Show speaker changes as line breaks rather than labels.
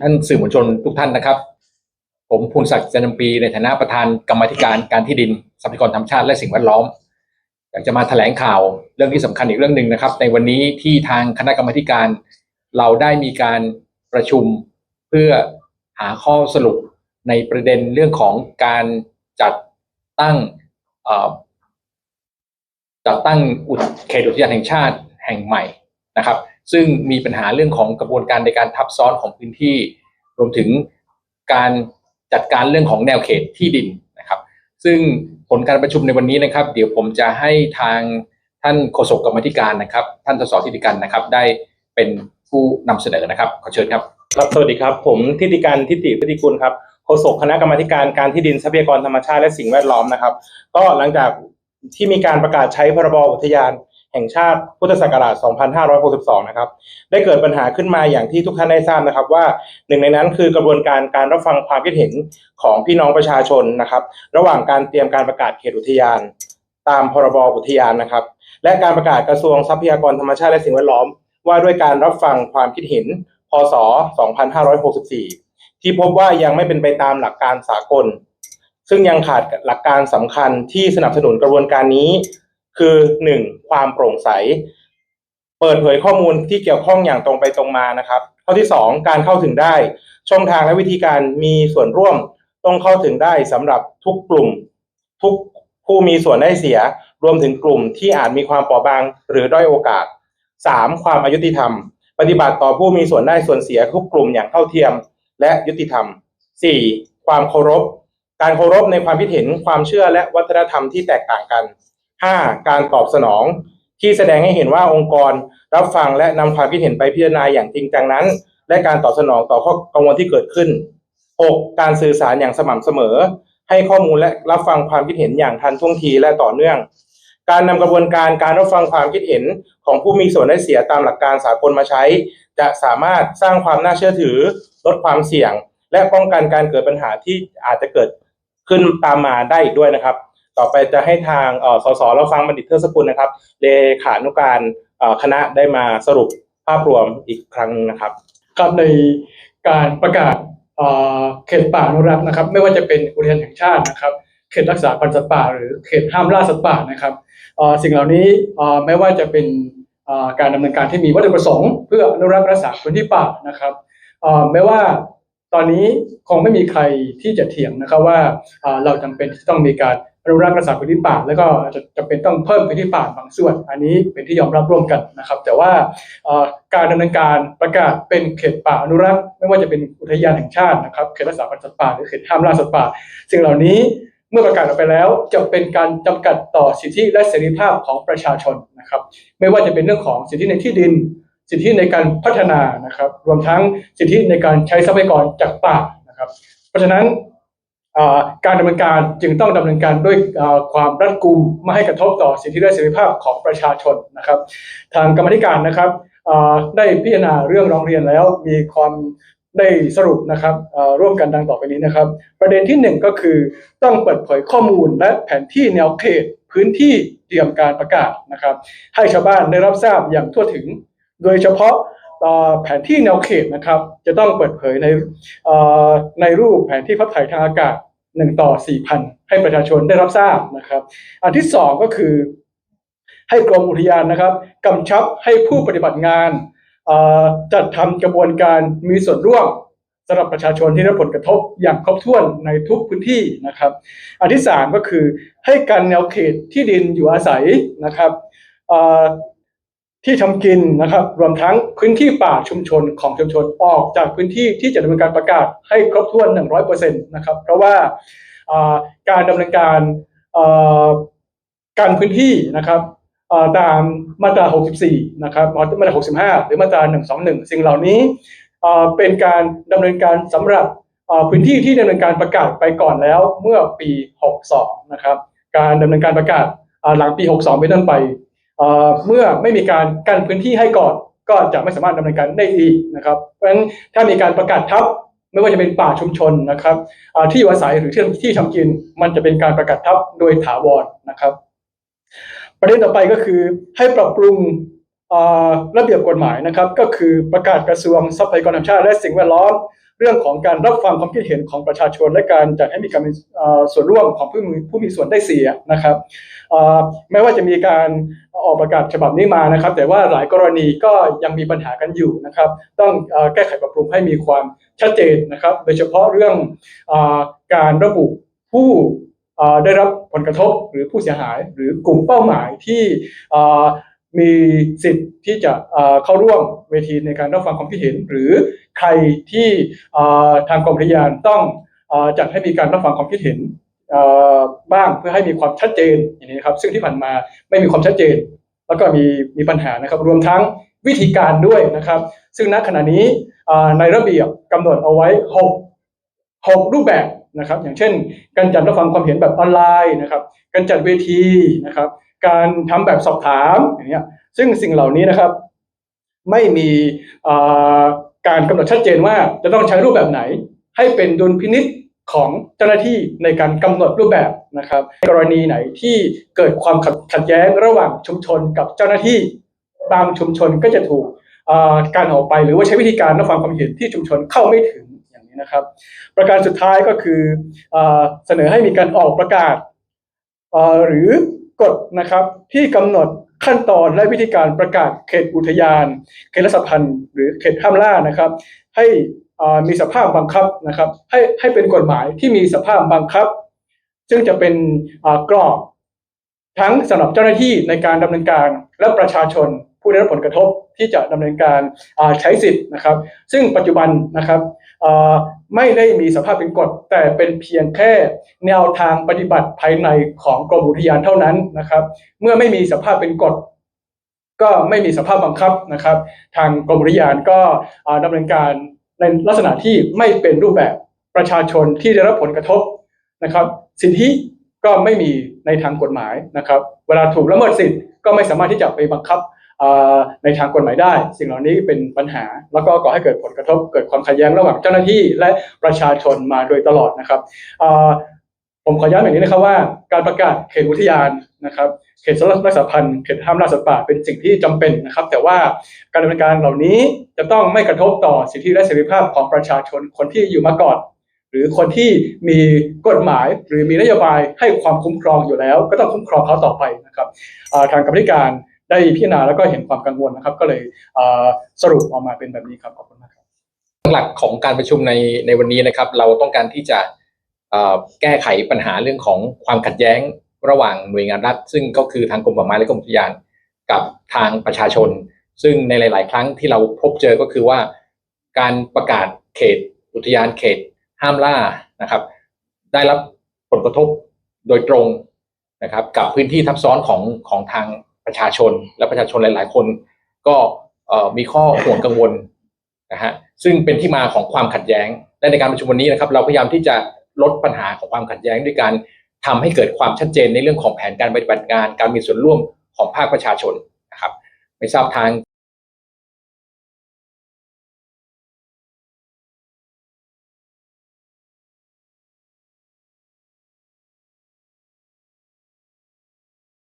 ท่านสื่อมวลชนทุกท่านนะครับ ผมภูนศักดิ์จันทปีในฐานะประธานกรรมธิการการที่ดินทรัพยากรธรรมชาติและสิ่งแวดล้อม อยากจะมาแถลงข่าวเรื่องที่สำคัญอีกเรื่องหนึ่งนะครับ ในวันนี้ที่ทางคณะกรรมการ เราได้มีการประชุมเพื่อหาข้อสรุปในประเด็นเรื่องของการจัดตั้งอ่อจัดตั้งอุทเขตอุทยานแห่งชาติแห่งใหม่นะครับ ซึ่งมีปัญหาเรื่องของกระบวนการในการทับซ้อนของพื้นที่ รวมถึงการจัดการเรื่องของแนวเขตที่ดินนะครับ ซึ่งผลการประชุมในวันนี้นะครับ เดี๋ยวผมจะให้ทางท่านโฆษกกรรมธิการนะครับ ท่านสสธิติกันนะครับ ได้เป็นผู้นำเสนอนะครับ ขอเชิญครับ
ครับสวัสดีครับ ผมทิติการทิติปฏิกุลครับโฆษกคณะกรรมธิการการที่ดินทรัพยากรธรรมชาติและสิ่งแวดล้อมนะครับ ก็หลังจากที่มีการประกาศใช้พรบอุทยาน แห่งชาติพุทธศักราช 2562 นะครับ ได้เกิดปัญหาขึ้นมาอย่างที่ทุกท่านได้ทราบนะครับ ว่าหนึ่งในนั้นคือกระบวนการการรับฟังความคิดเห็นของพี่น้องประชาชนนะครับ ระหว่างการเตรียมการประกาศเขตอุทยาน ตามพรบอุทยานนะครับ และการประกาศกระทรวงทรัพยากรธรรมชาติและสิ่งแวดล้อม ว่าด้วยการรับฟังความคิดเห็น พศ 2564 ที่พบว่ายังไม่เป็นไปตามหลักการสากลซึ่งยังขาดหลักการสำคัญที่สนับสนุนกระบวนการนี้ คือ 1. ความโปร่งใส เปิดเผยข้อมูลที่เกี่ยวข้องอย่างตรงไปตรงมานะครับ ข้อที่ 2 การเข้าถึงได้ ช่องทางและวิธีการมีส่วนร่วมต้องเข้าถึงได้สำหรับทุกกลุ่ม ทุกผู้มีส่วนได้เสีย รวมถึงกลุ่มที่อาจมีความเปราะบางหรือด้อยโอกาส 3. ความอายุติธรรม ปฏิบัติต่อผู้มีส่วนได้ส่วนเสียทุกกลุ่มอย่างเท่าเทียม และยุติธรรม 4. ความเคารพ การเคารพในความคิดเห็นความเชื่อและวัฒนธรรมที่แตกต่างกัน 5. การตอบสนองที่แสดงให้เห็นว่าองค์กรรับฟังและนำความคิดเห็นไปพิจารณาอย่างจริงจังนั้น และการตอบสนองต่อข้อกังวลที่เกิดขึ้น 6. การสื่อสารอย่างสม่ำเสมอ ให้ข้อมูลและรับฟังความคิดเห็นอย่างทันท่วงทีและต่อเนื่อง การนำกระบวนการการรับฟังความคิดเห็นของผู้มีส่วนได้เสียตามหลักการสากลมาใช้ จะสามารถสร้างความน่าเชื่อถือ ลดความเสี่ยง และป้องกันการเกิดปัญหาที่อาจจะเกิดขึ้นตามมาได้อีกด้วยนะครับ ต่อไปจะให้ทางสสเราฟังบัณฑิตเทศกุลนะครับเลขานุการคณะได้มาสรุปภาพรวมอีกครั้งนะครับ
ครับในการประกาศเขตป่าอนุรักษ์นะครับ ไม่ว่าจะเป็นอุทยานแห่งชาตินะครับ เขตรักษาพันธุ์สัตว์ป่า หรือเขตห้ามล่าสัตว์ป่านะครับสิ่งเหล่านี้ไม่ว่าจะเป็นการดำเนินการที่มีวัตถุประสงค์เพื่ออนุรักษ์รักษาพื้นที่ป่านะครับเอ่อไม่ว่าตอนนี้คงไม่มีใครที่จะเถียงนะครับว่าเราจำเป็นที่ต้องมีการ นุรักษ์รักษาพื้นที่ป่า แล้วก็จะจำเป็นต้องเพิ่มพื้นที่ป่าบางส่วน อันนี้เป็นที่ยอมรับร่วมกันนะครับ แต่ว่าการดำเนินการประกาศเป็นเขตป่าอนุรักษ์ ไม่ว่าจะเป็นอุทยานแห่งชาตินะครับเขตรักษาพันธุ์สัตว์ป่าหรือเขตห้ามล่าสัตว์ป่า สิ่งเหล่านี้เมื่อประกาศออกไปแล้วจะเป็นการจำกัดต่อสิทธิและเสรีภาพของประชาชนนะครับ ไม่ว่าจะเป็นเรื่องของสิทธิในที่ดิน สิทธิในการพัฒนานะครับ รวมทั้งสิทธิในการใช้ทรัพยากรจากป่านะครับ เพราะฉะนั้น การดำเนินการจึงต้องดำเนินการด้วยความรัดกุมไม่ให้กระทบต่อสิทธิและเสรีภาพของประชาชนนะครับ ทางกรรมธิการนะครับได้พิจารณาเรื่องร้องเรียนแล้วมีความได้สรุปนะครับร่วมกันดังต่อไปนี้นะครับ ประเด็นที่หนึ่งก็คือต้องเปิดเผยข้อมูลและแผนที่แนวเขตพื้นที่เตรียมการประกาศนะครับ ให้ชาวบ้านได้รับทราบอย่างทั่วถึง โดยเฉพาะแผนที่แนวเขตนะครับ จะต้องเปิดเผยในในรูปแผนที่ภาพถ่ายทางอากาศ 1 ต่อ 4,000 ให้ประชาชนได้รับทราบนะครับ อันที่สองก็คือ ให้กรมอุทยานนะครับกำชับให้ผู้ปฏิบัติงานจัดทำกระบวนการมีส่วนร่วมสำหรับประชาชนที่ได้รับผลกระทบอย่างครบถ้วนในทุกพื้นที่นะครับ อันที่สามก็คือให้การแนวเขตที่ดินอยู่อาศัยนะครับ ที่ทำกินนะครับ รวมทั้งพื้นที่ป่าชุมชนของชุมชนออกจากพื้นที่ที่จะดำเนินการประกาศให้ครบถ้วน 100%นะครับ เพราะว่าการดำเนินการการพื้นที่นะครับตามมาตรา 64 นะครับ มาตรา 65 หรือมาตรา 121 สิ่งเหล่านี้เป็นการดำเนินการสำหรับพื้นที่ที่ดำเนินการประกาศไปก่อนแล้วเมื่อปี 62 นะครับ การดำเนินการประกาศหลังปี 62 เป็นต้นไป เมื่อไม่มีการกันพื้นที่ให้ก่อนก็จะไม่สามารถดำเนินการได้อีกนะครับ เพราะฉะนั้นถ้ามีการประกาศทับไม่ว่าจะเป็นป่าชุมชนนะครับที่อยู่อาศัยหรือที่ที่ทำกิน มันจะเป็นการประกาศทับโดยถาวรนะครับ ประเด็นต่อไปก็คือให้ปรับปรุงระเบียบกฎหมายนะครับ ก็คือประกาศกระทรวงทรัพยากรธรรมชาติและสิ่งแวดล้อม เรื่องของการรับฟังความคิดเห็นของประชาชน และการจัดให้มีการมีส่วนร่วมของผู้มีผู้มีส่วนได้เสียนะครับเอ่อแม้ว่าจะมีการออกประกาศฉบับนี้มานะครับ แต่ว่าหลายกรณีก็ยังมีปัญหากันอยู่นะครับ ต้องแก้ไขปรับปรุงให้มีความชัดเจนนะครับ โดยเฉพาะเรื่องอการระบุผู้ได้รับผลกระทบหรือผู้เสียหาย หรือกลุ่มเป้าหมายที่ มีสิทธิ์ที่จะเข้าร่วมเวทีในการรับฟังความคิดเห็น หรือใครที่ทางกรมอุทยานต้องอจัดให้มีการรับฟังความคิดเห็นบ้างเพื่อให้มีความชัดเจนอย่างนี้นะครับ ซึ่งที่ผ่านมาไม่มีความชัดเจน แล้วก็มีมีปัญหานะครับ รวมทั้งวิธีการด้วยนะครับ ซึ่งณขณะนี้ในระเบียบกำหนดเอาไว้6 6รูปแบบนะครับ อย่างเช่น การจัดรับฟังความเห็นแบบออนไลน์นะครับ การจัดเวทีนะครับ การทำแบบสอบถามอย่างเงี้ยซึ่งสิ่งเหล่านี้นะครับ ไม่มีการกำหนดชัดเจนว่าจะต้องใช้รูปแบบไหน ให้เป็นดุลพินิษของเจ้าหน้าที่ในการกำหนดรูปแบบนะครับกรณีไหนที่เกิดความขัดแย้งระหว่างชุมชนกับเจ้าหน้าที่บางชุมชนก็จะถูกการออกไปหรือว่าใช้วิธีการรับฟังความเห็นที่ชุมชนเข้าไม่ถึงอย่างนี้นะครับ ประการสุดท้ายก็คือเอ่อเสนอให้มีการออกประกาศหรือ กฎนะครับที่กำหนดขั้นตอนและวิธีการประกาศเขตอุทยาน เขตรักษาพันธุ์หรือเขตห้ามล่านะครับ ให้มีสภาพบังคับนะครับให้ให้เป็นกฎหมายที่มีสภาพบังคับ ซึ่งจะเป็นกรอบทั้งสำหรับเจ้าหน้าที่ในการดำเนินการและประชาชน ผู้ได้รับผลกระทบที่จะดำเนินการใช้สิทธิ์นะครับ ซึ่งปัจจุบันนะครับไม่ได้มีสภาพเป็นกฎ แต่เป็นเพียงแค่แนวทางปฏิบัติภายในของกรมอุทยานเท่านั้นนะครับ เมื่อไม่มีสภาพเป็นกฎก็ไม่มีสภาพบังคับนะครับ ทางกรมอุทยานก็อ่าดำเนินการในลักษณะที่ไม่เป็นรูปแบบประชาชนที่ได้รับผลกระทบนะครับ สิทธิก็ไม่มีในทางกฎหมายนะครับ เวลาถูกละเมิดสิทธิ์ก็ไม่สามารถที่จะไปบังคับ ในทางกฎหมายได้ สิ่งเหล่านี้เป็นปัญหา แล้วก็ก่อให้เกิดผลกระทบเกิดความขัดแย้งระหว่างเจ้าหน้าที่และประชาชนมาโดยตลอดนะครับผมขอย้ำอย่างนี้นะครับว่าการประกาศเขตอุทยานนะครับเขตรักษาพันธุ์เขตห้ามล่าสัตว์ป่าเป็นสิ่งที่จำเป็นนะครับ แต่ว่าการดำเนินการเหล่านี้จะต้องไม่กระทบต่อสิทธิและเสรีภาพของประชาชนคนที่อยู่มาก่อน หรือคนที่มีกฎหมายหรือมีนโยบายให้ความคุ้มครองอยู่แล้ว ก็ต้องคุ้มครองเขาต่อไปนะครับทางกรรมธิการ ได้พิจารณาแล้วก็เห็นความกังวลนะครับ ก็เลยสรุปออกมาเป็นแบบนี้ครับขอบคุณมากครับ
หลักของการประชุมในในวันนี้นะครับ เราต้องการที่จะแก้ไขปัญหาเรื่องของความขัดแย้งระหว่างหน่วยงานรัฐ ซึ่งก็คือทางกรมป่าไม้และกรมอุทยาน กับทางประชาชน ซึ่งในหลาย ๆ ครั้งที่เราพบเจอก็คือว่า การประกาศเขตอุทยานเขต ห้ามล่านะครับ ได้รับผลกระทบโดยตรงนะครับ กับพื้นที่ทับซ้อนของของทาง ประชาชน และประชาชนหลาย ๆ คนก็มีข้อห่วงกังวลนะฮะซึ่งเป็นที่มาของความขัดแย้งและในการประชุมวันนี้นะครับ เราพยายามที่จะลดปัญหาของความขัดแย้งด้วยการทำให้เกิดความชัดเจนในเรื่องของแผนการปฏิบัติงาน การมีส่วนร่วมของภาคประชาชนนะครับไม่ทราบทาง